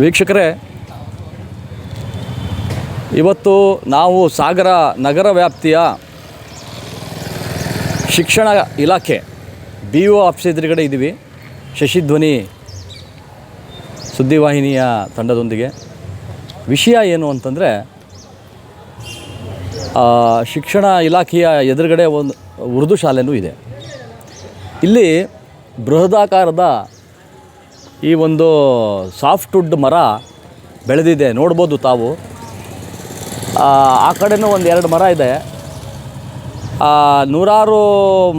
ವೀಕ್ಷಕರೇ, ಇವತ್ತು ನಾವು ಸಾಗರ ನಗರ ವ್ಯಾಪ್ತಿಯ ಶಿಕ್ಷಣ ಇಲಾಖೆ ಬಿ ಒ ಆಫೀಸ್ ಎದುರುಗಡೆ ಇದ್ದೀವಿ. ಶಶಿಧ್ವನಿ ಸುದ್ದಿವಾಹಿನಿಯ ತಂಡದೊಂದಿಗೆ. ವಿಷಯ ಏನು ಅಂತಂದರೆ ಶಿಕ್ಷಣ ಇಲಾಖೆಯ ಎದುರುಗಡೆ ಒಂದು ಉರ್ದು ಶಾಲೆನೂ ಇದೆ. ಇಲ್ಲಿ ಬೃಹದಾಕಾರದ ಈ ಒಂದು ಸಾಫ್ಟ್ವುಡ್ ಮರ ಬೆಳೆದಿದೆ. ನೋಡ್ಬೋದು ತಾವು. ಆ ಕಡೆನೂ ಒಂದು ಎರಡು ಮರ ಇದೆ. ನೂರಾರು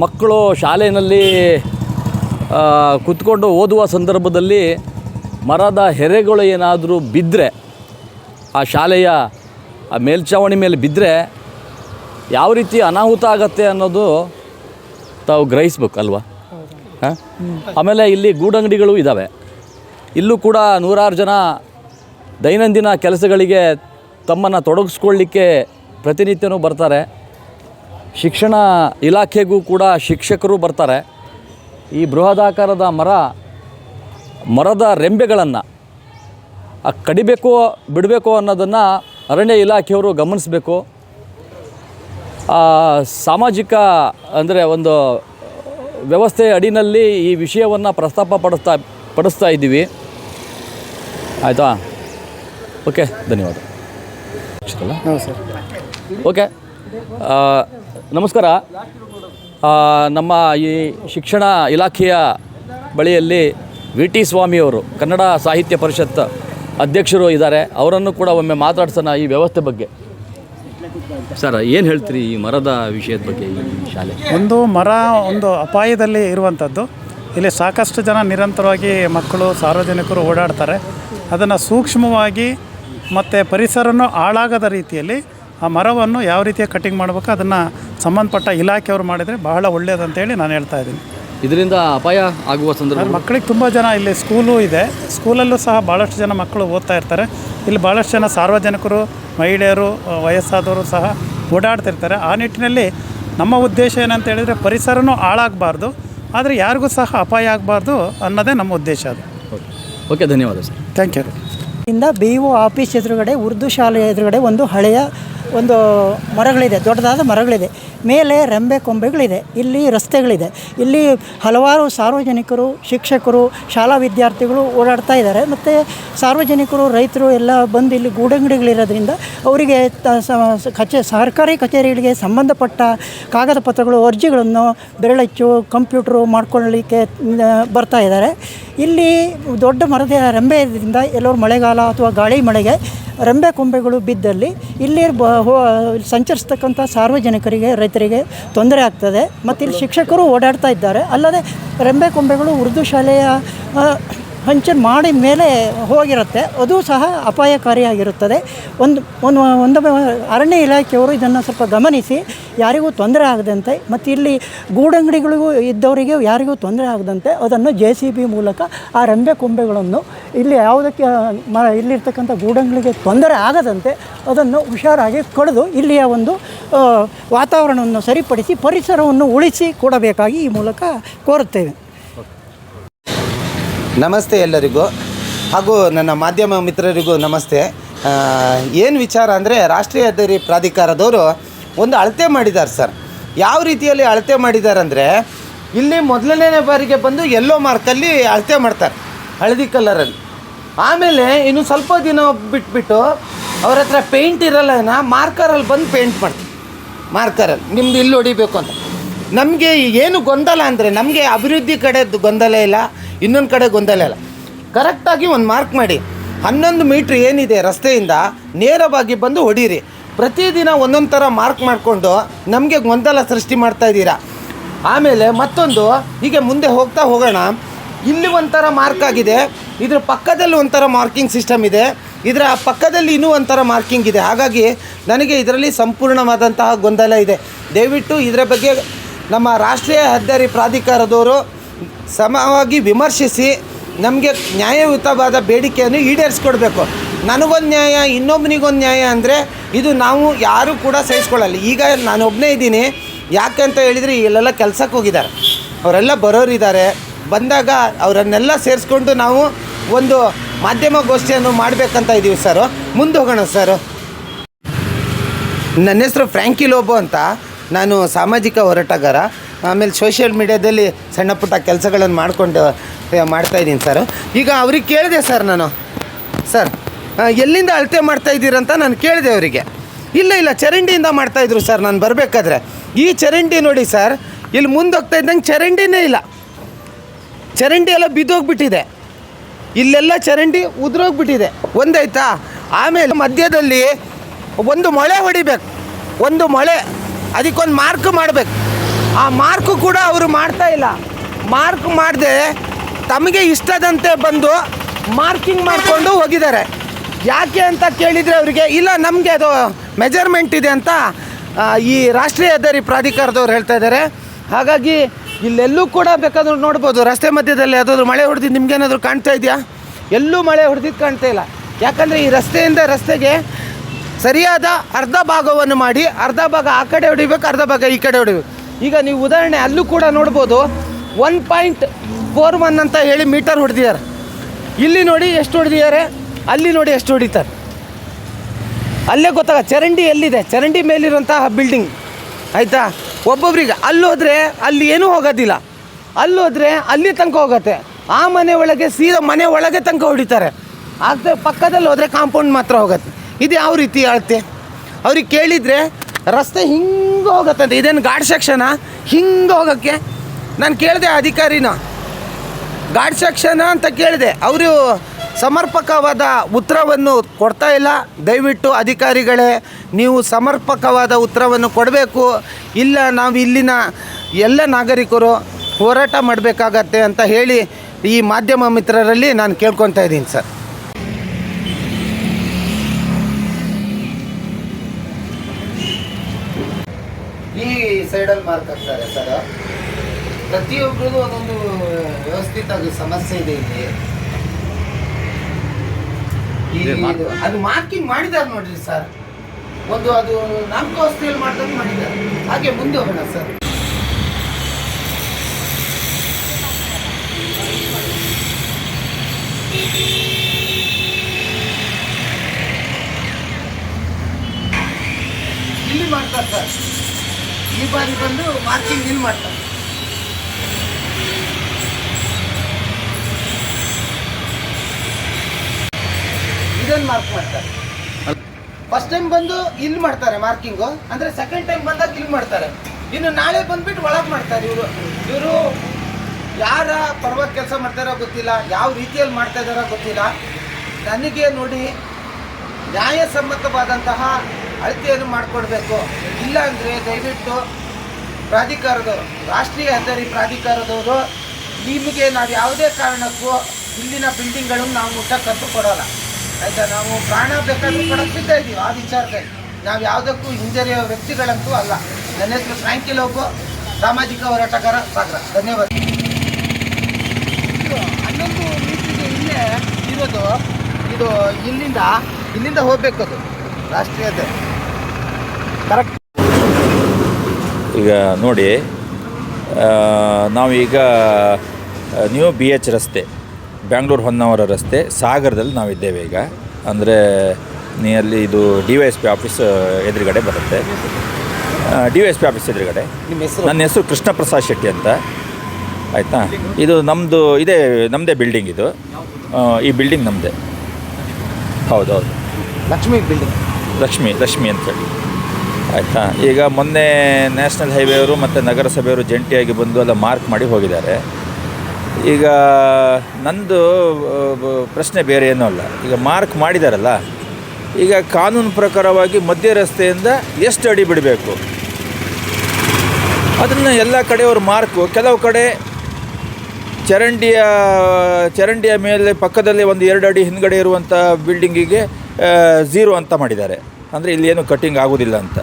ಮಕ್ಕಳು ಶಾಲೆಯಲ್ಲಿ ಕುತ್ಕೊಂಡು ಓದುವ ಸಂದರ್ಭದಲ್ಲಿ ಮರದ ಹೆರೆಗಳು ಏನಾದರೂ ಬಿದ್ದರೆ ಆ ಶಾಲೆಯ ಆ ಮೇಲ್ಛಾವಣಿ ಮೇಲೆ ಬಿದ್ದರೆ ಯಾವ ರೀತಿ ಅನಾಹುತ ಆಗತ್ತೆ ಅನ್ನೋದು ತಾವು ಗ್ರಹಿಸ್ಬೇಕು ಅಲ್ವಾ ಹಾಂ? ಆಮೇಲೆ ಇಲ್ಲಿ ಗೂಡಂಗಡಿಗಳು ಇದ್ದಾವೆ ಇಲ್ಲೂ ಕೂಡ ನೂರಾರು ಜನ ದೈನಂದಿನ ಕೆಲಸಗಳಿಗೆ ತಮ್ಮನ್ನು ತೊಡಗಿಸ್ಕೊಳ್ಳಿಕ್ಕೆ ಪ್ರತಿನಿತ್ಯನೂ ಬರ್ತಾರೆ. ಶಿಕ್ಷಣ ಇಲಾಖೆಗೂ ಕೂಡ ಶಿಕ್ಷಕರು ಬರ್ತಾರೆ. ಈ ಬೃಹದಾಕಾರದ ಮರ, ಮರದ ರೆಂಬೆಗಳನ್ನು ಕಡಿಬೇಕು ಬಿಡಬೇಕು ಅನ್ನೋದನ್ನು ಅರಣ್ಯ ಇಲಾಖೆಯವರು ಗಮನಿಸಬೇಕು. ಸಾಮಾಜಿಕ ಅಂದರೆ ಒಂದು ವ್ಯವಸ್ಥೆ ಅಡಿನಲ್ಲಿ ಈ ವಿಷಯವನ್ನು ಪ್ರಸ್ತಾಪ ಪಡಿಸ್ತಾ ಪಡಿಸ್ತಾ ಇದ್ದೀವಿ. ಆಯಿತಾ? ಓಕೆ ಧನ್ಯವಾದ. ಸರ್ ಓಕೆ ನಮಸ್ಕಾರ. ನಮ್ಮ ಈ ಶಿಕ್ಷಣ ಇಲಾಖೆಯ ಬಳಿಯಲ್ಲಿ ವಿ ಟಿ ಸ್ವಾಮಿಯವರು ಕನ್ನಡ ಸಾಹಿತ್ಯ ಪರಿಷತ್ ಅಧ್ಯಕ್ಷರು ಇದ್ದಾರೆ. ಅವರನ್ನು ಕೂಡ ಒಮ್ಮೆ ಮಾತಾಡ್ಸೋಣ ಈ ವ್ಯವಸ್ಥೆ ಬಗ್ಗೆ. ಸರ್ ಏನು ಹೇಳ್ತೀರಿ ಈ ಮರದ ವಿಷಯದ ಬಗ್ಗೆ ಈ ಶಾಲೆ? ಒಂದು ಮರ ಒಂದು ಅಪಾಯದಲ್ಲಿ ಇರುವಂಥದ್ದು. ಇಲ್ಲಿ ಸಾಕಷ್ಟು ಜನ ನಿರಂತರವಾಗಿ ಮಕ್ಕಳು ಸಾರ್ವಜನಿಕರು ಓಡಾಡ್ತಾರೆ. ಅದನ್ನು ಸೂಕ್ಷ್ಮವಾಗಿ ಮತ್ತು ಪರಿಸರನೂ ಹಾಳಾಗದ ರೀತಿಯಲ್ಲಿ ಆ ಮರವನ್ನು ಯಾವ ರೀತಿಯ ಕಟಿಂಗ್ ಮಾಡಬೇಕು ಅದನ್ನು ಸಂಬಂಧಪಟ್ಟ ಇಲಾಖೆಯವರು ಮಾಡಿದರೆ ಬಹಳ ಒಳ್ಳೆಯದಂತೇಳಿ ನಾನು ಹೇಳ್ತಾ ಇದ್ದೀನಿ. ಇದರಿಂದ ಅಪಾಯ ಆಗುವ ಸಂದರ್ಭ ಮಕ್ಕಳಿಗೆ ತುಂಬ ಜನ ಇಲ್ಲಿ ಸ್ಕೂಲು ಇದೆ. ಸ್ಕೂಲಲ್ಲೂ ಸಹ ಭಾಳಷ್ಟು ಜನ ಮಕ್ಕಳು ಓದ್ತಾ ಇರ್ತಾರೆ. ಇಲ್ಲಿ ಭಾಳಷ್ಟು ಜನ ಸಾರ್ವಜನಿಕರು ಮಹಿಳೆಯರು ವಯಸ್ಸಾದವರು ಸಹ ಓಡಾಡ್ತಿರ್ತಾರೆ. ಆ ನಿಟ್ಟಿನಲ್ಲಿ ನಮ್ಮ ಉದ್ದೇಶ ಏನಂತ ಹೇಳಿದರೆ ಪರಿಸರನೂ ಹಾಳಾಗಬಾರ್ದು. ಆದರೆ ಯಾರಿಗೂ ಸಹ ಅಪಾಯ ಆಗಬಾರ್ದು ಅನ್ನೋದೇ ನಮ್ಮ ಉದ್ದೇಶ ಅದು. ಓಕೆ. ಓಕೆ ಧನ್ಯವಾದ ಸರ್. ಥ್ಯಾಂಕ್ ಯು ಇಂದ ಬಿ ಒ ಆಫೀಸ್ ಎದುರುಗಡೆ, ಉರ್ದು ಶಾಲೆಯ ಎದುರುಗಡೆ ಒಂದು ಹಳೆಯ ಒಂದು ಮರಗಳಿದೆ, ದೊಡ್ಡದಾದ ಮರಗಳಿದೆ. ಮೇಲೆ ರೆಂಬೆ ಕೊಂಬೆಗಳಿದೆ. ಇಲ್ಲಿ ರಸ್ತೆಗಳಿದೆ. ಇಲ್ಲಿ ಹಲವಾರು ಸಾರ್ವಜನಿಕರು, ಶಿಕ್ಷಕರು, ಶಾಲಾ ವಿದ್ಯಾರ್ಥಿಗಳು ಓಡಾಡ್ತಾ ಇದ್ದಾರೆ. ಮತ್ತು ಸಾರ್ವಜನಿಕರು, ರೈತರು ಎಲ್ಲ ಬಂದು ಇಲ್ಲಿ ಗೂಡಂಗಡಿಗಳಿರೋದ್ರಿಂದ ಅವರಿಗೆ ಕಚೇ ಸರ್ಕಾರಿ ಕಚೇರಿಗಳಿಗೆ ಸಂಬಂಧಪಟ್ಟ ಕಾಗದ ಪತ್ರಗಳು, ಅರ್ಜಿಗಳನ್ನು ಬೆರಳಚ್ಚು, ಕಂಪ್ಯೂಟ್ರು ಮಾಡ್ಕೊಳ್ಳಲಿಕ್ಕೆ ಬರ್ತಾ ಇದ್ದಾರೆ. ಇಲ್ಲಿ ದೊಡ್ಡ ಮರದ ರೆಂಬೆ ಇರೋದ್ರಿಂದ ಎಲ್ಲರೂ ಮಳೆಗಾಲ ಅಥವಾ ಗಾಳಿ ಮಳೆಗೆ ರೆಂಬೆ ಕೊಂಬೆಗಳು ಬಿದ್ದಲ್ಲಿ ಇಲ್ಲಿ ಬ ಸಂಚರಿಸ್ತಕ್ಕಂಥ ಸಾರ್ವಜನಿಕರಿಗೆ, ರೈತರಿಗೆ ತೊಂದರೆ ಆಗ್ತದೆ. ಮತ್ತು ಇಲ್ಲಿ ಶಿಕ್ಷಕರು ಓಡಾಡ್ತಾ ಇದ್ದಾರೆ. ಅಲ್ಲದೆ ರೆಂಬೆ ಕೊಂಬೆಗಳು ಉರ್ದು ಶಾಲೆಯ ಹಂಚನ್ ಮಾಡಿ ಮೇಲೆ ಹೋಗಿರುತ್ತೆ. ಅದು ಸಹ ಅಪಾಯಕಾರಿಯಾಗಿರುತ್ತದೆ. ಒಂದು ಒಂದು ಒಂದು ಅರಣ್ಯ ಇಲಾಖೆಯವರು ಇದನ್ನು ಸ್ವಲ್ಪ ಗಮನಿಸಿ, ಯಾರಿಗೂ ತೊಂದರೆ ಆಗದಂತೆ, ಮತ್ತು ಇಲ್ಲಿ ಗೂಡಂಗಡಿಗಳಿಗೂ ಇದ್ದವರಿಗೆ ಯಾರಿಗೂ ತೊಂದರೆ ಆಗದಂತೆ, ಅದನ್ನು ಜೆ ಸಿ ಬಿ ಮೂಲಕ ಆ ರೆಂಬೆ ಕೊಂಬೆಗಳನ್ನು ಇಲ್ಲಿ ಯಾವುದಕ್ಕೆ ಮ, ಇಲ್ಲಿರ್ತಕ್ಕಂಥ ಗೂಡಂಗಳಿಗೆ ತೊಂದರೆ ಆಗದಂತೆ ಅದನ್ನು ಹುಷಾರಾಗಿ ಕಡಿದು ಇಲ್ಲಿಯ ಒಂದು ವಾತಾವರಣವನ್ನು ಸರಿಪಡಿಸಿ ಪರಿಸರವನ್ನು ಉಳಿಸಿ ಕೊಡಬೇಕಾಗಿ ಈ ಮೂಲಕ ಕೋರುತ್ತೇವೆ. ನಮಸ್ತೆ ಎಲ್ಲರಿಗೂ. ಹಾಗೂ ನನ್ನ ಮಾಧ್ಯಮ ಮಿತ್ರರಿಗೂ ನಮಸ್ತೆ. ಏನು ವಿಚಾರ ಅಂದರೆ ರಾಷ್ಟ್ರೀಯ ಹೆದ್ದಾರಿ ಪ್ರಾಧಿಕಾರದವರು ಒಂದು ಅಳತೆ ಮಾಡಿದ್ದಾರೆ ಸರ್. ಯಾವ ರೀತಿಯಲ್ಲಿ ಅಳತೆ ಮಾಡಿದ್ದಾರೆ ಅಂದರೆ ಇಲ್ಲಿ ಮೊದಲನೇ ಬಾರಿಗೆ ಬಂದು ಎಲ್ಲೋ ಮಾರ್ಕಲ್ಲಿ ಅಳತೆ ಮಾಡ್ತಾರೆ, ಹಳದಿ ಕಲರಲ್ಲಿ ಆಮೇಲೆ ಇನ್ನು ಸ್ವಲ್ಪ ದಿನ ಬಿಟ್ಬಿಟ್ಟು ಅವ್ರ ಹತ್ರ ಪೇಂಟ್ ಇರಲ್ಲ ಮಾರ್ಕರಲ್ಲಿ ಬಂದು ಪೇಂಟ್ ಮಾಡ್ತೀವಿ ಮಾರ್ಕರಲ್ಲಿ ನಿಮ್ದು ಇಲ್ಲಿ ಹೊಡಿಬೇಕು ಅಂತ. ನಮಗೆ ಏನು ಗೊಂದಲ ಅಂದರೆ, ನಮಗೆ ಅಭಿವೃದ್ಧಿ ಕಡೆ ಗೊಂದಲ ಇಲ್ಲ, ಇನ್ನೊಂದು ಕಡೆ ಗೊಂದಲ ಇಲ್ಲ. ಕರೆಕ್ಟಾಗಿ ಒಂದು ಮಾರ್ಕ್ ಮಾಡಿ. ಹನ್ನೊಂದು ಮೀಟ್ರ್ ಏನಿದೆ ರಸ್ತೆಯಿಂದ, ನೇರವಾಗಿ ಬಂದು ಹೊಡೀರಿ. ಪ್ರತಿದಿನ ಒಂದೊಂದು ಥರ ಮಾರ್ಕ್ ಮಾಡಿಕೊಂಡು ನಮಗೆ ಗೊಂದಲ ಸೃಷ್ಟಿ ಮಾಡ್ತಾ ಇದ್ದೀರಾ. ಆಮೇಲೆ ಮತ್ತೊಂದು, ಹೀಗೆ ಮುಂದೆ ಹೋಗ್ತಾ ಹೋಗೋಣ. ಇಲ್ಲಿ ಒಂಥರ ಮಾರ್ಕ್ ಆಗಿದೆ. ಇದ್ರ ಪಕ್ಕದಲ್ಲಿ ಒಂಥರ ಮಾರ್ಕಿಂಗ್ ಸಿಸ್ಟಮ್ ಇದೆ. ಇದರ ಪಕ್ಕದಲ್ಲಿ ಇನ್ನೂ ಒಂಥರ ಮಾರ್ಕಿಂಗ್ ಇದೆ. ಹಾಗಾಗಿ ನನಗೆ ಇದರಲ್ಲಿ ಸಂಪೂರ್ಣವಾದಂತಹ ಗೊಂದಲ ಇದೆ. ದಯವಿಟ್ಟು ಇದರ ಬಗ್ಗೆ ನಮ್ಮ ರಾಷ್ಟ್ರೀಯ ಹೆದ್ದಾರಿ ಪ್ರಾಧಿಕಾರದವರು ಸಮವಾಗಿ ವಿಮರ್ಶಿಸಿ ನಮಗೆ ನ್ಯಾಯಯುತವಾದ ಬೇಡಿಕೆಯನ್ನು ಈಡೇರಿಸ್ಕೊಡ್ಬೇಕು. ನನಗೊಂದು ನ್ಯಾಯ ಇನ್ನೊಬ್ಬನಿಗೊಂದು ನ್ಯಾಯ ಅಂದರೆ ಇದು ನಾವು ಯಾರೂ ಕೂಡ ಸಹಿಸ್ಕೊಳ್ಳಲ್ಲ. ಈಗ ನಾನೊಬ್ಬನೇ ಇದ್ದೀನಿ. ಯಾಕೆ ಅಂತ ಹೇಳಿದರೆ ಇಲ್ಲೆಲ್ಲ ಕೆಲಸಕ್ಕೆ ಹೋಗಿದ್ದಾರೆ. ಅವರೆಲ್ಲ ಬರೋರಿದ್ದಾರೆ. ಬಂದಾಗ ಅವರನ್ನೆಲ್ಲ ಸೇರಿಸ್ಕೊಂಡು ನಾವು ಒಂದು ಮಾಧ್ಯಮ ಗೋಷ್ಠಿಯನ್ನು ಮಾಡಬೇಕಂತ ಇದ್ದೀವಿ ಸರ್. ಮುಂದೆ ಹೋಗೋಣ ಸರ್. ನನ್ನ ಹೆಸರು ಫ್ರ್ಯಾಂಕಿ ಲೋಬೋ ಅಂತ. ನಾನು ಸಾಮಾಜಿಕ ಹೋರಾಟಗಾರ. ಆಮೇಲೆ ಸೋಷಿಯಲ್ ಮೀಡ್ಯಾದಲ್ಲಿ ಸಣ್ಣ ಪುಟ್ಟ ಕೆಲಸಗಳನ್ನು ಮಾಡಿಕೊಂಡು ಮಾಡ್ತಾಯಿದ್ದೀನಿ ಸರ್. ಈಗ ಅವ್ರಿಗೆ ಕೇಳಿದೆ ಸರ್ ನಾನು. ಸರ್ ಎಲ್ಲಿಂದ ಅಳತೆ ಮಾಡ್ತಾ ಇದ್ದೀರಂತ ನಾನು ಕೇಳಿದೆ ಅವರಿಗೆ. ಇಲ್ಲ ಇಲ್ಲ, ಚರಂಡಿಯಿಂದ ಮಾಡ್ತಾಯಿದ್ರು ಸರ್ ನಾನು ಬರಬೇಕಾದ್ರೆ. ಈ ಚರಂಡಿ ನೋಡಿ ಸರ್, ಇಲ್ಲಿ ಮುಂದೆ ಹೋಗ್ತಾ ಇದ್ದಂಗೆ ಚರಂಡಿನೇ ಇಲ್ಲ. ಚರಂಡಿ ಎಲ್ಲ ಬಿದ್ದೋಗ್ಬಿಟ್ಟಿದೆ. ಇಲ್ಲೆಲ್ಲ ಚರಂಡಿ ಉದುರೋಗ್ಬಿಟ್ಟಿದೆ. ಒಂದಾಯ್ತಾ? ಆಮೇಲೆ ಮಧ್ಯದಲ್ಲಿ ಒಂದು ಮೊಳೆ ಹೊಡಿಬೇಕು. ಒಂದು ಮೊಳೆ, ಅದಕ್ಕೊಂದು ಮಾರ್ಕ್ ಮಾಡಬೇಕು. ಆ ಮಾರ್ಕು ಕೂಡ ಅವರು ಮಾಡ್ತಾ ಇಲ್ಲ. ಮಾರ್ಕ್ ಮಾಡದೆ ತಮಗೆ ಇಷ್ಟದಂತೆ ಬಂದು ಮಾರ್ಕಿಂಗ್ ಮಾಡಿಕೊಂಡು ಹೋಗಿದ್ದಾರೆ. ಯಾಕೆ ಅಂತ ಕೇಳಿದರೆ ಅವರಿಗೆ, ಇಲ್ಲ, ನಮಗೆ ಅದು ಮೆಜರ್ಮೆಂಟ್ ಇದೆ ಅಂತ ಈ ರಾಷ್ಟ್ರೀಯ ಹೆದ್ದಾರಿ ಪ್ರಾಧಿಕಾರದವ್ರು ಹೇಳ್ತಾ ಇದ್ದಾರೆ. ಹಾಗಾಗಿ ಇಲ್ಲೆಲ್ಲೂ ಕೂಡ ಬೇಕಾದ್ರೂ ನೋಡ್ಬೋದು. ರಸ್ತೆ ಮಧ್ಯದಲ್ಲಿ ಯಾವುದಾದ್ರು ಮಳೆ ಹೊಡೆದಿದ್ದು ನಿಮ್ಗೇನಾದರೂ ಕಾಣ್ತಾ ಇದೆಯಾ? ಎಲ್ಲೂ ಮಳೆ ಹೊಡೆದಿದ್ದು ಕಾಣ್ತಾ ಇಲ್ಲ. ಯಾಕಂದರೆ ಈ ರಸ್ತೆಯಿಂದ ರಸ್ತೆಗೆ ಸರಿಯಾದ ಅರ್ಧ ಭಾಗವನ್ನು ಮಾಡಿ, ಅರ್ಧ ಭಾಗ ಆ ಕಡೆ ಹೊಡಿಬೇಕು, ಅರ್ಧ ಭಾಗ ಈ ಕಡೆ ಹೊಡಿಬೇಕು. ಈಗ ನೀವು ಉದಾಹರಣೆ ಅಲ್ಲೂ ಕೂಡ ನೋಡ್ಬೋದು. ಒನ್ ಪಾಯಿಂಟ್ ಫೋರ್ ಒನ್ ಅಂತ ಹೇಳಿ ಮೀಟರ್ ಹೊಡೆದಿದ್ದಾರೆ. ಇಲ್ಲಿ ನೋಡಿ ಎಷ್ಟು ಹೊಡೆದಿದ್ದಾರೆ? ಅಲ್ಲಿ ನೋಡಿ ಎಷ್ಟು ಹೊಡಿತಾರೆ. ಅಲ್ಲೇ ಗೊತ್ತಾಗ ಚರಂಡಿ ಎಲ್ಲಿದೆ? ಚರಂಡಿ ಮೇಲಿರುವಂತಹ ಬಿಲ್ಡಿಂಗ್ ಆಯಿತಾ? ಒಬ್ಬೊಬ್ರಿಗೆ ಅಲ್ಲೋದ್ರೆ ಅಲ್ಲಿ ಏನೂ ಹೋಗೋದಿಲ್ಲ. ಅಲ್ಲೋದ್ರೆ ಅಲ್ಲಿ ತನಕ ಹೋಗತ್ತೆ. ಆ ಮನೆ ಒಳಗೆ ಸೀದಾ ಮನೆ ಒಳಗೆ ತನಕ ಹೊಡಿತಾರೆ. ಆದರೆ ಪಕ್ಕದಲ್ಲಿ ಹೋದರೆ ಕಾಂಪೌಂಡ್ ಮಾತ್ರ ಹೋಗುತ್ತೆ. ಇದು ಯಾವ ರೀತಿ ಅಳತೆ ಅವ್ರಿಗೆ ಕೇಳಿದರೆ ರಸ್ತೆ ಹಿಂಗೆ ಹೋಗತ್ತಂತೆ ಇದೇನು ಗಾಡ್ ಸೆಕ್ಷನ ಹಿಂಗೆ ಹೋಗೋಕ್ಕೆ. ನಾನು ಕೇಳಿದೆ ಅಧಿಕಾರಿನ. ಗಾಡ್ ಸೆಕ್ಷನ ಅಂತ ಕೇಳಿದೆ. ಅವರು ಸಮರ್ಪಕವಾದ ಉತ್ತರವನ್ನು ಕೊಡ್ತಾ ಇಲ್ಲ. ದಯವಿಟ್ಟು ಅಧಿಕಾರಿಗಳೇ, ನೀವು ಸಮರ್ಪಕವಾದ ಉತ್ತರವನ್ನು ಕೊಡಬೇಕು. ಇಲ್ಲ, ನಾವು ಇಲ್ಲಿನ ಎಲ್ಲ ನಾಗರಿಕರು ಹೋರಾಟ ಮಾಡಬೇಕಾಗತ್ತೆ ಅಂತ ಹೇಳಿ ಈ ಮಾಧ್ಯಮ ಮಿತ್ರರಲ್ಲಿ ನಾನು ಕೇಳ್ಕೊತಾ ಇದ್ದೀನಿ ಸರ್. ಈ ಸೈಡಲ್ಲಿ ಮಾರ್ಕ್ ಹಾಕ್ತಾರೆ ಸರ್. ಪ್ರತಿಯೊಬ್ಬರಿಗೂ ಒಂದೊಂದು ವ್ಯವಸ್ಥಿತ ಸಮಸ್ಯೆ ಇದೆ ಇಲ್ಲಿ. ಅದು ಮಾರ್ಕಿಂಗ್ ಮಾಡಿದ್ದಾರೆ ನೋಡ್ರಿ ಸರ್ ಒಂದು ಅದು ನಾಲ್ಕು ಅವಸ್ಥೆಯಲ್ಲಿ ಮಾಡ್ದಂಗೆ ಮಾಡಿದ್ದಾರೆ ಹಾಗೆ ಮುಂದೆ ಹೋಗೋಣ ಸರ್ ಇಲ್ಲಿ ಮಾಡ್ತಾರೆ ಸರ್ ಈ ಬಾರಿ ಬಂದು ಮಾರ್ಕಿಂಗ್ ಇಲ್ಲಿ ಮಾಡ್ತಾರೆ. ಮಾರ್ಕ್ ಮಾಡ್ತಾರೆ. ಫಸ್ಟ್ ಟೈಮ್ ಬಂದು ಇಲ್ಲಿ ಮಾಡ್ತಾರೆ ಮಾರ್ಕಿಂಗು ಅಂದರೆ ಸೆಕೆಂಡ್ ಟೈಮ್ ಬಂದಾಗ ಇಲ್ಲಿ ಮಾಡ್ತಾರೆ. ಇನ್ನು ನಾಳೆ ಬಂದ್ಬಿಟ್ಟು ಒಳಗೆ ಮಾಡ್ತಾರೆ ಇವರು. ಇವರು ಯಾರ ಪರವಾಗಿ ಕೆಲಸ ಮಾಡ್ತಾರೋ ಗೊತ್ತಿಲ್ಲ, ಯಾವ ರೀತಿಯಲ್ಲಿ ಮಾಡ್ತಾ ಇದ್ದಾರೋ ಗೊತ್ತಿಲ್ಲ. ನನಗೆ ನೋಡಿ ನ್ಯಾಯಸಮ್ಮತವಾದಂತಹ ಅಳತೆಯನ್ನು ಮಾಡಿಕೊಡ್ಬೇಕು. ಇಲ್ಲ ಅಂದರೆ ದಯವಿಟ್ಟು ಪ್ರಾಧಿಕಾರದವರು, ರಾಷ್ಟ್ರೀಯ ಹೆದ್ದಾರಿ ಪ್ರಾಧಿಕಾರದವರು, ನಿಮಗೆ ನಾವು ಯಾವುದೇ ಕಾರಣಕ್ಕೂ ಇಲ್ಲಿನ ಬಿಲ್ಡಿಂಗ್ಗಳನ್ನು ನಾವು ಮುಟ್ಟಕ್ಕಂತೂ ಕೊಡೋಲ್ಲ. ಆಯಿತಾ ನಾವು ಪ್ರಾಣ ಬೇಕಾದರೂ ಕೊಡಕ್ಕೆ ಸಿದ್ಧ ಇದ್ದೀವಿ ಆ ವಿಚಾರದಲ್ಲಿ. ನಾವು ಯಾವುದಕ್ಕೂ ಹಿಂಜರಿಯೋ ವ್ಯಕ್ತಿಗಳಂತೂ ಅಲ್ಲ. ನನ್ನ ಹೆಸರು ಫ್ರಾಂಕಿ ಲೋಬೋ ಸಾಮಾಜಿಕ ಹೋರಾಟಗಾರ ಸಾಗರ. ಧನ್ಯವಾದ. ಹನ್ನೊಂದು ಮೀಟ್ರಿಗೆ ಇಲ್ಲೇ ಇರೋದು ಇದು ಇಲ್ಲಿಂದ ಇಲ್ಲಿಂದ ಹೋಗ್ಬೇಕು ಅದು. ರಾಷ್ಟ್ರೀಯತೆ ಕರೆಕ್ಟ್ ಈಗ ನೋಡಿ ನಾವೀಗ ನ್ಯೂ ಬಿ ಎಚ್ ರಸ್ತೆ. ಬ್ಯಾಂಗ್ಳೂರು ಹೊನ್ನಾವರ ರಸ್ತೆ ಸಾಗರದಲ್ಲಿ ನಾವಿದ್ದೇವೆ ಈಗ. ಅಂದರೆ ನಿಯರ್ಲಿ ಇದು D Y S P office ಎದುರುಗಡೆ ಬರುತ್ತೆ. D Y S P office ಎದುರುಗಡೆ. ನಿಮ್ಮ ಹೆಸರು? ನನ್ನ ಹೆಸರು ಕೃಷ್ಣ ಪ್ರಸಾದ್ ಶೆಟ್ಟಿ ಅಂತ. ಆಯಿತಾ? ಇದು ನಮ್ಮದು ಇದೇ ನಮ್ಮದೇ ಬಿಲ್ಡಿಂಗ್ ಇದು. ಆ, ಈ ಬಿಲ್ಡಿಂಗ್ ನಮ್ಮದೇ ಹೌದೌದು. ಲಕ್ಷ್ಮಿ ಬಿಲ್ಡಿಂಗ್. ಲಕ್ಷ್ಮಿ ಲಕ್ಷ್ಮಿ ಅಂತೇಳಿ ಆಯಿತಾ? ಈಗ ಮೊನ್ನೆ ನ್ಯಾಷನಲ್ ಹೈವೇಯವರು ಮತ್ತು ನಗರಸಭೆಯವರು ಜಂಟಿಯಾಗಿ ಬಂದು ಎಲ್ಲ ಮಾರ್ಕ್ ಮಾಡಿ ಹೋಗಿದ್ದಾರೆ. ಈಗ ನಂದು ಪ್ರಶ್ನೆ ಬೇರೆ ಏನೂ ಅಲ್ಲ. ಈಗ ಮಾರ್ಕ್ ಮಾಡಿದಾರಲ್ಲ, ಈಗ ಕಾನೂನು ಪ್ರಕಾರವಾಗಿ ಮಧ್ಯ ರಸ್ತೆಯಿಂದ ಎಷ್ಟು ಅಡಿ ಬಿಡಬೇಕು? ಅದನ್ನು ಎಲ್ಲ ಕಡೆಯವರು ಮಾರ್ಕು. ಕೆಲವು ಕಡೆ ಚರಂಡಿಯ ಚರಂಡಿಯ ಮೇಲೆ ಪಕ್ಕದಲ್ಲಿ ಒಂದು ಎರಡು ಅಡಿ ಹಿಂದ್ಗಡೆ ಇರುವಂಥ ಬಿಲ್ಡಿಂಗಿಗೆ ಝೀರೋ ಅಂತ ಮಾಡಿದ್ದಾರೆ. ಅಂದರೆ ಇಲ್ಲಿ ಏನು ಕಟ್ಟಿಂಗ್ ಆಗೋದಿಲ್ಲ ಅಂತ.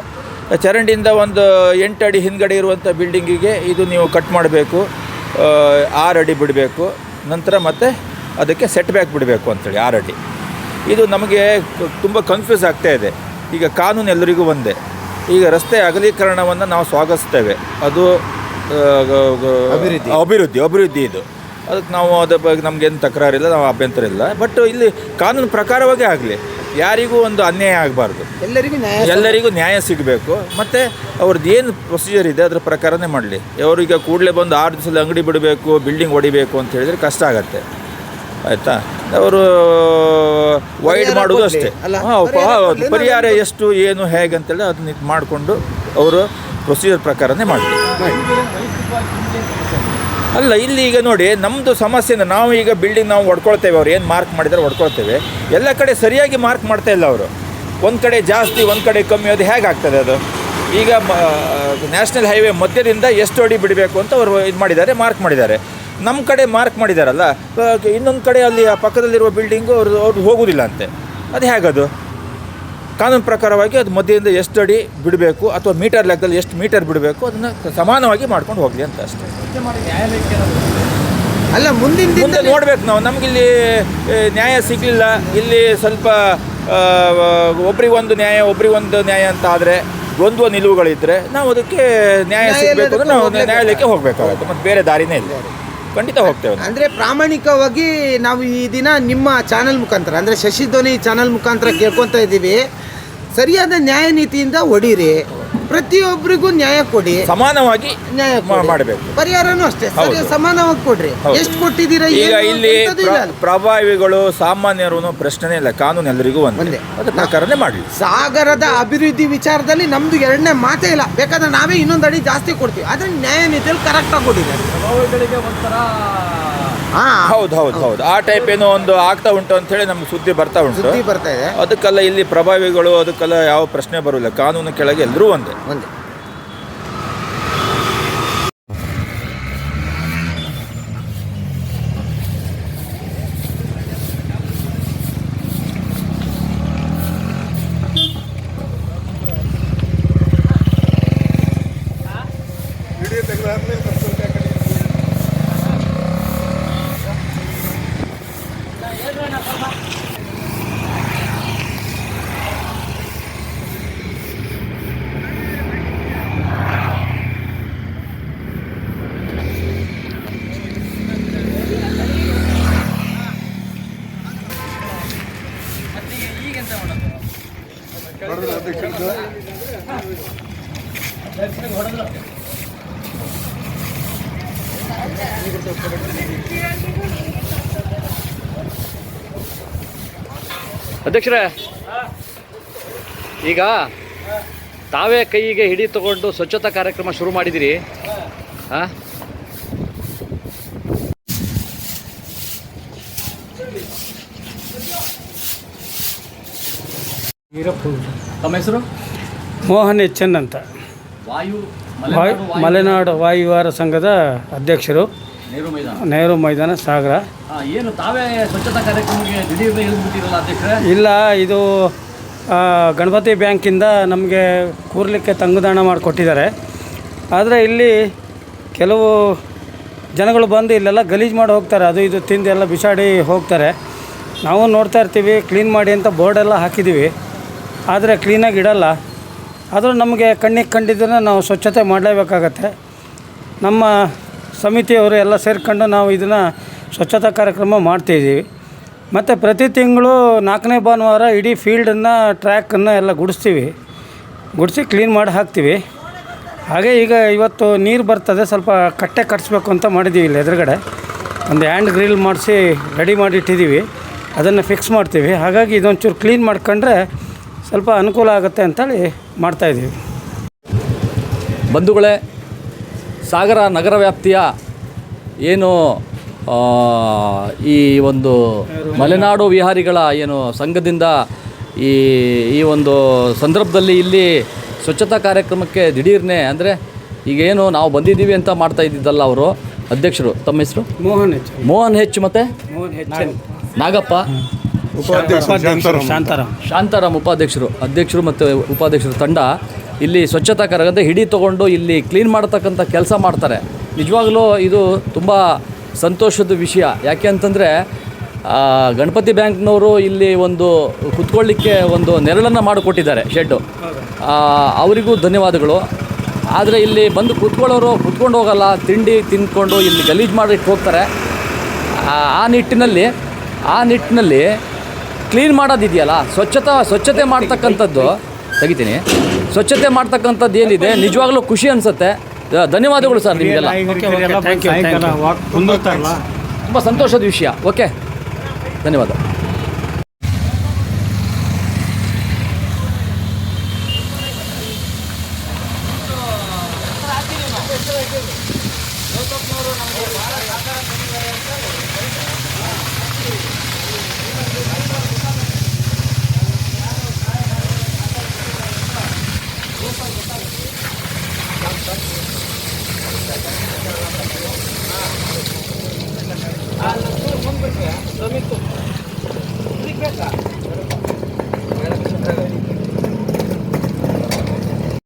ಚರಂಡಿಯಿಂದ ಒಂದು ಎಂಟು ಅಡಿ ಹಿಂದ್ಗಡೆ ಇರುವಂಥ ಬಿಲ್ಡಿಂಗಿಗೆ ಇದು ನೀವು ಕಟ್ ಮಾಡಬೇಕು. ಆರು ಅಡಿ ಬಿಡಬೇಕು ನಂತರ ಮತ್ತೆ ಅದಕ್ಕೆ ಸೆಟ್ ಬ್ಯಾಕ್ ಬಿಡಬೇಕು ಅಂಥೇಳಿ ಆರು ಅಡಿ. ಇದು ನಮಗೆ ತುಂಬ ಕನ್ಫ್ಯೂಸ್ ಆಗ್ತಾ ಇದೆ. ಈಗ ಕಾನೂನು ಎಲ್ಲರಿಗೂ ಒಂದೇ. ಈಗ ರಸ್ತೆ ಅಗಲೀಕರಣವನ್ನು ನಾವು ಸ್ವಾಗತಿಸ್ತೇವೆ. ಅದು ಅಭಿವೃದ್ಧಿ. ಅಭಿವೃದ್ಧಿ ಅಭಿವೃದ್ಧಿ ಇದು. ಅದಕ್ಕೆ ನಾವು ಅದ್ರ ಬಗ್ಗೆ ನಮಗೇನು ತಕರಾರಿಲ್ಲ ನಾವು ಅಭ್ಯಂತರ ಇಲ್ಲ. ಬಟ್ ಇಲ್ಲಿ ಕಾನೂನು ಪ್ರಕಾರವಾಗೇ ಆಗಲಿ. ಯಾರಿಗೂ ಒಂದು ಅನ್ಯಾಯ ಆಗಬಾರ್ದು. ಎಲ್ಲರಿಗೂ ನ್ಯಾಯ ಎಲ್ಲರಿಗೂ ನ್ಯಾಯ ಸಿಗಬೇಕು. ಮತ್ತು ಅವ್ರದ್ದು ಏನು ಪ್ರೊಸೀಜರ್ ಇದೆ ಅದ್ರ ಪ್ರಕಾರನೇ ಮಾಡಲಿ. ಈಗ ಕೂಡಲೇ ಬಂದು ಆರು ದಿವಸದಲ್ಲಿ ಅಂಗಡಿ ಬಿಡಬೇಕು ಬಿಲ್ಡಿಂಗ್ ಹೊಡಿಬೇಕು ಅಂತ ಹೇಳಿದರೆ ಕಷ್ಟ ಆಗತ್ತೆ. ಆಯಿತಾ? ಅವರು ವೈಡ್ ಮಾಡೋದು ಅಷ್ಟೇ. ಹಾಂ ಪರಿಹಾರ ಪರಿಹಾರ ಎಷ್ಟು ಏನು ಹೇಗೆ ಅಂತೇಳಿ ಅದನ್ನ ಇದು ಮಾಡಿಕೊಂಡು ಅವರು ಪ್ರೊಸೀಜರ್ ಪ್ರಕಾರನೇ ಮಾಡಲಿ. ಅಲ್ಲ, ಇಲ್ಲಿ ಈಗ ನೋಡಿ ನಮ್ಮದು ಸಮಸ್ಯೆಯಿಂದ ನಾವು ಈಗ ಬಿಲ್ಡಿಂಗ್ ನಾವು ಹೊಡ್ಕೊಳ್ತೇವೆ ಅವ್ರು. ಏನು ಮಾರ್ಕ್ ಮಾಡಿದ್ದಾರೆ ಹೊಡ್ಕೊಳ್ತೇವೆ. ಎಲ್ಲ ಕಡೆ ಸರಿಯಾಗಿ ಮಾರ್ಕ್ ಮಾಡ್ತಾ ಇಲ್ಲ ಅವರು. ಒಂದು ಕಡೆ ಜಾಸ್ತಿ, ಒಂದು ಕಡೆ ಕಮ್ಮಿ, ಅದು ಹೇಗೆ ಆಗ್ತದೆ ಅದು? ಈಗ ನ್ಯಾಷನಲ್ ಹೈವೇ ಮಧ್ಯದಿಂದ ಎಷ್ಟು ಅಡಿ ಬಿಡಬೇಕು ಅಂತ ಅವರು ಇದು ಮಾಡಿದ್ದಾರೆ ಮಾರ್ಕ್ ಮಾಡಿದ್ದಾರೆ. ನಮ್ಮ ಕಡೆ ಮಾರ್ಕ್ ಮಾಡಿದಾರಲ್ಲ ಇನ್ನೊಂದು ಕಡೆ ಅಲ್ಲಿ ಆ ಪಕ್ಕದಲ್ಲಿರುವ ಬಿಲ್ಡಿಂಗು ಅವ್ರದ್ದು ಅವ್ರದ್ದು ಹೋಗೋದಿಲ್ಲ ಅಂತೆ. ಅದು ಹೇಗದು? ಕಾನೂನು ಪ್ರಕಾರವಾಗಿ ಅದು ಮಧ್ಯದಿಂದ ಎಷ್ಟು ಅಡಿ ಬಿಡಬೇಕು ಅಥವಾ ಮೀಟರ್ ಲೆಕ್ಕದಲ್ಲಿ ಎಷ್ಟು ಮೀಟರ್ ಬಿಡಬೇಕು ಅದನ್ನು ಸಮಾನವಾಗಿ ಮಾಡ್ಕೊಂಡು ಹೋಗಲಿ ಅಂತ ಅಷ್ಟೇ. ಅಲ್ಲ ಮುಂದಿನ ಮುಂದೆ ನೋಡ್ಬೇಕು ನಾವು. ನಮಗಿಲ್ಲಿ ನ್ಯಾಯ ಸಿಗಲಿಲ್ಲ. ಇಲ್ಲಿ ಸ್ವಲ್ಪ ಒಬ್ರಿಗೊಂದು ನ್ಯಾಯ ಒಬ್ರಿಗೊಂದು ನ್ಯಾಯ ಅಂತ ಆದರೆ ದ್ವಂದ್ವ ನಿಲುವುಗಳಿದ್ದರೆ ನಾವು ಅದಕ್ಕೆ ನ್ಯಾಯ ಸಿಗಬೇಕು ಅಂದ್ರೆ ನಾವು ನ್ಯಾಯಾಲಯಕ್ಕೆ ಹೋಗಬೇಕಾಗುತ್ತೆ. ಮತ್ತು ಬೇರೆ ದಾರಿನೇ ಇಲ್ಲ. ಖಂಡಿತ ಹೋಗ್ತೇವೆ ಅಂದರೆ ಅಂದ್ರೆ ಪ್ರಾಮಾಣಿಕವಾಗಿ ನಾವು ಈ ದಿನ ನಿಮ್ಮ ಚಾನೆಲ್ ಮುಖಾಂತರ ಅಂದರೆ ಶಶಿ ಧ್ವನಿ ಚಾನೆಲ್ ಮುಖಾಂತರ ಕೇಳ್ಕೊತಾ ಇದ್ದೀವಿ. ಸರಿಯಾದ ನ್ಯಾಯ ನೀತಿಯಿಂದ ಹೊಡೀರಿ ಪ್ರತಿಯೊಬ್ಬರಿಗೂ ನ್ಯಾಯ ಕೊಡಿ. ಸಮಾನವಾಗಿ ನ್ಯಾಯ ಕೊಡಿ. ಮಾಡಬೇಕು. ಪರಿಹಾರನೂ ಅಷ್ಟೇ. ಸರಿ ಹೌದು. ಸಮಾನವಾಗಿ ಕೊಡ್ರಿ. ಹೌದು. ಎಷ್ಟು ಕೊಟ್ಟಿದ್ದೀರಾ ಈಗ ಏನು ಇಲ್ಲಿ ಅಂತದ್ದು ಇಲ್ಲ. ಪ್ರಭಾವಿಗಳು ಸಾಮಾನ್ಯರು ಅನ್ನೋ ಪ್ರಶ್ನೆನೇ ಇಲ್ಲ. ಕಾನೂನು ಎಲ್ಲರಿಗೂ ಒಂದೇ. ಒಂದೇ. ಅದ್ರ ಪ್ರಕಾರನೇ ಮಾಡಲಿ. ಸಾಗರದ ಅಭಿವೃದ್ಧಿ ವಿಚಾರದಲ್ಲಿ ನಮ್ದು ಎರಡನೇ ಮಾತೇ ಇಲ್ಲ. ಬೇಕಾದ್ರೆ ನಾವೇ ಇನ್ನೊಂದು ಅಡಿ ಜಾಸ್ತಿ ಕೊಡ್ತೀವಿ. ಆದ್ರೆ ನ್ಯಾಯ ನೀತಿಯಲ್ಲಿ ಕರೆಕ್ಟಾಗಿ ಕೊಟ್ಟಿದ್ದಾರೆ. ಹಾ ಹೌದು ಹೌದು ಹೌದು. ಆ ಟೈಪ್ ಏನೋ ಒಂದು ಆಗ್ತಾ ಉಂಟು ಅಂತ ಹೇಳಿ ನಮ್ಗೆ ಸುದ್ದಿ ಬರ್ತಾ ಉಂಟು. ಸುದ್ದಿ ಬರ್ತಾ ಇದೆ. ಅದಕ್ಕೆಲ್ಲ ಇಲ್ಲಿ ಪ್ರಭಾವಿಗಳು ಅದಕ್ಕೆಲ್ಲ ಯಾವ ಪ್ರಶ್ನೆ ಬರೋಲ್ಲ ಕಾನೂನು ಕೆಳಗೆ ಎಲ್ಲರೂ ಒಂದೇ. ಒಂದೇ. ಅಧ್ಯಕ್ಷರೇ ಈಗ ತಾವೇ ಕೈಗೆ ಹಿಡಿ ತಗೊಂಡು ಸ್ವಚ್ಛತಾ ಕಾರ್ಯಕ್ರಮ ಶುರು ಮಾಡಿದಿರಿ. ಹಾಂ ತಮ್ಮ ಹೆಸರು? ಮೋಹನ್ ಎಚ್.ಎನ್. ಅಂತ. ವಾಯು ವಾಯು. ಮಲೆನಾಡು ವಾಯುವಾರ ಸಂಘದ ಅಧ್ಯಕ್ಷರು. ನೆಹರು ಮೈದಾನ? ನೆಹರು ಮೈದಾನ ಸಾಗರ. ಏನು ತಾವೇ ಸ್ವಚ್ಛತಾ ಕಾರ್ಯಕ್ರಮಕ್ಕೆ ದಿಢೀರ್ನೆ ಇಳಿದ್ಬಿಟ್ಟಿರಲ್ಲ ಅಧ್ಯಕ್ಷರೇ? ಇಲ್ಲ ಇದು ಗಣಪತಿ ಬ್ಯಾಂಕಿಂದ ನಮಗೆ ಕೂರ್ಲಿಕ್ಕೆ ತಂಗುದಾಣ ಮಾಡಿಕೊಟ್ಟಿದ್ದಾರೆ. ಆದರೆ ಇಲ್ಲಿ ಕೆಲವು ಜನಗಳು ಬಂದು ಇಲ್ಲೆಲ್ಲ ಗಲೀಜು ಮಾಡಿ ಹೋಗ್ತಾರೆ. ಅದು ಇದು ತಿಂದು ಎಲ್ಲ ಬಿಸಾಡಿ ಹೋಗ್ತಾರೆ. ನಾವು ನೋಡ್ತಾ ಇರ್ತೀವಿ ಕ್ಲೀನ್ ಮಾಡಿ ಅಂತ ಬೋರ್ಡೆಲ್ಲ ಹಾಕಿದ್ದೀವಿ. ಆದರೆ ಕ್ಲೀನಾಗಿ ಇಡಲ್ಲ. ಆದರೂ ನಮಗೆ ಕಣ್ಣಿಗೆ ಕಂಡಿದ್ದನ್ನು ನಾವು ಸ್ವಚ್ಛತೆ ಮಾಡಲೇಬೇಕಾಗತ್ತೆ. ನಮ್ಮ ಸಮಿತಿಯವರು ಎಲ್ಲ ಸೇರ್ಕೊಂಡು ನಾವು ಇದನ್ನು ಸ್ವಚ್ಛತಾ ಕಾರ್ಯಕ್ರಮ ಮಾಡ್ತಾಯಿದ್ದೀವಿ ಮತ್ತು ಪ್ರತಿ ತಿಂಗಳು ನಾಲ್ಕನೇ ಭಾನುವಾರ ಇಡೀ ಫೀಲ್ಡನ್ನು ಟ್ರ್ಯಾಕನ್ನು ಎಲ್ಲ ಗುಡಿಸ್ತೀವಿ. ಗುಡಿಸಿ ಕ್ಲೀನ್ ಮಾಡಿ ಹಾಕ್ತೀವಿ. ಹಾಗೆ ಈಗ ಇವತ್ತು ನೀರು ಬರ್ತದೆ, ಸ್ವಲ್ಪ ಕಟ್ಟೆ ಕಟ್ಸ್ಬೇಕು ಅಂತ ಮಾಡಿದ್ದೀವಿ ಇಲ್ಲಿ ಎದುರುಗಡೆ. ಒಂದು ಹ್ಯಾಂಡ್ ಗ್ರಿಲ್ ಮಾಡಿಸಿ ರೆಡಿ ಮಾಡಿ ಇಟ್ಟಿದ್ದೀವಿ ಅದನ್ನು ಫಿಕ್ಸ್ ಮಾಡ್ತೀವಿ. ಹಾಗಾಗಿ ಇದೊಂಚೂರು ಕ್ಲೀನ್ ಮಾಡ್ಕೊಂಡ್ರೆ ಸ್ವಲ್ಪ ಅನುಕೂಲ ಆಗುತ್ತೆ ಅಂತೇಳಿ ಮಾಡ್ತಾಯಿದ್ದೀವಿ ಬಂಧುಗಳೇ ಸಾಗರ ನಗರ ವ್ಯಾಪ್ತಿಯ ಏನು ಆ, ಈ ಒಂದು ಮಲೆನಾಡು ವಿಹಾರಿಗಳ ಏನು ಸಂಘದಿಂದ ಈ ಈ ಒಂದು ಸಂದರ್ಭದಲ್ಲಿ ಇಲ್ಲಿ ಸ್ವಚ್ಛತಾ ಕಾರ್ಯಕ್ರಮಕ್ಕೆ ದಿಢೀರ್ನೆ ಅಂದರೆ ಈಗೇನು ನಾವು ಬಂದಿದ್ದೀವಿ ಅಂತ ಮಾಡ್ತಾ ಇದ್ದಿದ್ದಲ್ಲ ಅವರು ಅಧ್ಯಕ್ಷರು. ತಮ್ಮ ಹೆಸರು? ಮೋಹನ್ ಹೆಚ್. ಮೋಹನ್ ಹೆಚ್ ಮತ್ತೆ? ಮೋಹನ್ ಹೆಚ್. ನಾಗಪ್ಪ. ಶಾಂತಾರಾಮ್. ಶಾಂತಾರಾಮ್ ಉಪಾಧ್ಯಕ್ಷರು. ಅಧ್ಯಕ್ಷರು ಮತ್ತು ಉಪಾಧ್ಯಕ್ಷರು ತಂಡ. ಇಲ್ಲಿ ಸ್ವಚ್ಛತಾ ಕಾರ್ಯದ ಹಿಡಿ ತೊಗೊಂಡು ಇಲ್ಲಿ ಕ್ಲೀನ್ ಮಾಡ್ತಕ್ಕಂಥ ಕೆಲಸ ಮಾಡ್ತಾರೆ. ನಿಜವಾಗ್ಲೂ ಇದು ತುಂಬ ಸಂತೋಷದ ವಿಷಯ. ಯಾಕೆ ಅಂತಂದರೆ ಗಣಪತಿ ಬ್ಯಾಂಕ್ನವರು ಇಲ್ಲಿ ಒಂದು ಕುತ್ಕೊಳ್ಳಿಕ್ಕೆ ಒಂದು ನೆರಳನ್ನು ಮಾಡಿಕೊಟ್ಟಿದ್ದಾರೆ ಶೆಡ್ಡು. ಅವರಿಗೂ ಧನ್ಯವಾದಗಳು. ಆದರೆ ಇಲ್ಲಿ ಬಂದು ಕುತ್ಕೊಳ್ಳೋರು ಕುತ್ಕೊಂಡು ಹೋಗಲ್ಲ ತಿಂಡಿ ತಿಂದ್ಕೊಂಡು ಇಲ್ಲಿ ಗಲೀಜು ಮಾಡಿಟ್ಟು ಹೋಗ್ತಾರೆ. ಆ ನಿಟ್ಟಿನಲ್ಲಿ ಆ ನಿಟ್ಟಿನಲ್ಲಿ ಕ್ಲೀನ್ ಮಾಡೋದಿದೆಯಲ್ಲ ಸ್ವಚ್ಛತಾ ಸ್ವಚ್ಛತೆ ಮಾಡ್ತಕ್ಕಂಥದ್ದು. ತೆಗಿತೀನಿ. ಸ್ವಚ್ಛತೆ ಮಾಡ್ತಕ್ಕಂಥದ್ದು ಏನಿದೆ? ನಿಜವಾಗ್ಲೂ ಖುಷಿ ಅನ್ಸುತ್ತೆ. ಧನ್ಯವಾದಗಳು ಸರ್ ನಿಮಗೆಲ್ಲ. ತುಂಬ ಸಂತೋಷದ ವಿಷಯ. ಓಕೆ. ಧನ್ಯವಾದ.